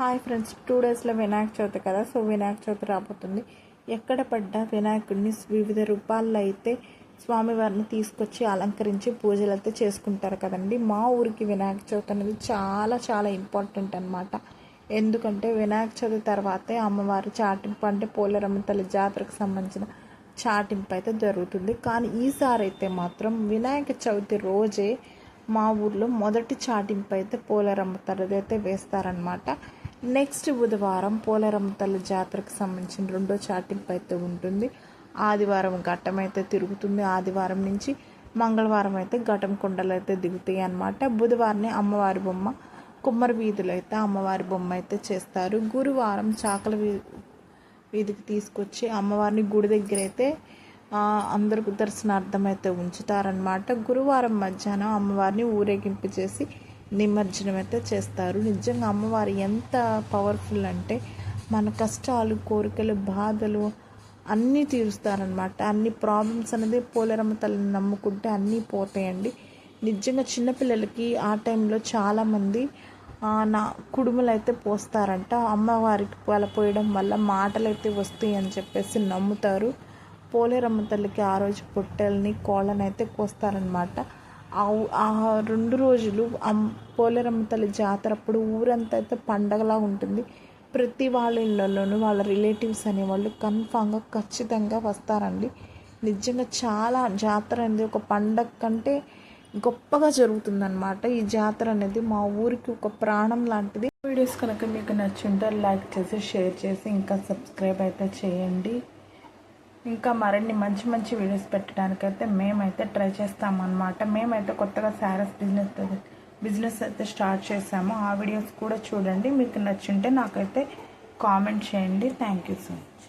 Hi friends two డేస్లో వినాయక చవితి కదా so Vinayaka Chavithi రాబోతుంది. ఎక్కడ పడ్డా వినాయకుడిని వివిధ రూపాల్లో అయితే స్వామివారిని తీసుకొచ్చి అలంకరించి పూజలు అయితే చేసుకుంటారు కదండి. మా ఊరికి వినాయక చవితి అనేది చాలా చాలా ఇంపార్టెంట్ అనమాట ఎందుకంటే వినాయక చవితి తర్వాతే అమ్మవారి చాటింపు అంటే పోలేరమ్మ తల్లి జాతరకు సంబంధించిన చాటింపు అయితే జరుగుతుంది. కానీ ఈసారి అయితే మాత్రం వినాయక చవితి రోజే మా ఊర్లో మొదటి చాటింపు అయితే పోలేరమ్మ తల్లిది అయితే వేస్తారనమాట నెక్స్ట్ బుధవారం పోలేరమ్మ తల్లి జాతరకు సంబంధించిన రెండో చాటింపు అయితే ఉంటుంది. ఆదివారం ఘట్టం అయితే తిరుగుతుంది. ఆదివారం నుంచి మంగళవారం అయితే ఘటం కొండలు అయితే దిగుతాయి అన్నమాట. బుధవారం అమ్మవారి బొమ్మ కుమ్మరి వీధులు అయితే అమ్మవారి బొమ్మ అయితే చేస్తారు. గురువారం చాకల వీ వీధికి తీసుకొచ్చి అమ్మవారిని గుడి దగ్గర అయితే అందరికి దర్శనార్థం అయితే ఉంచుతారనమాట గురువారం మధ్యాహ్నం అమ్మవారిని ఊరేగింపు చేసి నిమజ్జనం అయితే చేస్తారు. నిజంగా అమ్మవారు ఎంత పవర్ఫుల్ అంటే మన కష్టాలు కోరికలు బాధలు అన్నీ తీరుస్తారనమాట అన్ని ప్రాబ్లమ్స్ అనేది పోలేరమ్మ తల్లిని నమ్ముకుంటే అన్నీ పోతాయండి. నిజంగా చిన్నపిల్లలకి ఆ టైంలో చాలామంది నా కుడుములు అయితే పోస్తారంట. అమ్మవారికి పాల పోయడం వల్ల మాటలు అయితే వస్తాయి అని చెప్పేసి నమ్ముతారు. పోలేరమ్మ తల్లికి ఆ రోజు పొట్టెల్ని కోళ్ళని అయితే కోస్తారనమాట ఆ రెండు రోజులు పోలేరమ్మ తల్లి జాతర అప్పుడు ఊరంతా అయితే పండగలా ఉంటుంది. ప్రతి వాళ్ళ ఇళ్ళల్లోనూ వాళ్ళ రిలేటివ్స్ అనేవాళ్ళు కన్ఫామ్గా ఖచ్చితంగా వస్తారండి. నిజంగా చాలా జాతర అనేది ఒక పండగ కంటే గొప్పగా జరుగుతుందన్నమాట. ఈ జాతర అనేది మా ఊరికి ఒక ప్రాణం లాంటిది. వీడియోస్ కనుక మీకు నచ్చుంటే లైక్ చేసి షేర్ చేసి ఇంకా సబ్స్క్రైబ్ అయితే చేయండి. ఇంకా మరిన్ని మంచి మంచి వీడియోస్ పెట్టడానికైతే మేమైతే ట్రై చేస్తామన్నమాట. మేమైతే కొత్తగా శారీస్ బిజినెస్ బిజినెస్ అయితే స్టార్ట్ చేసాము. ఆ వీడియోస్ కూడా చూడండి. మీకు నచ్చింటే నాకైతే కామెంట్ చేయండి. Thank you so much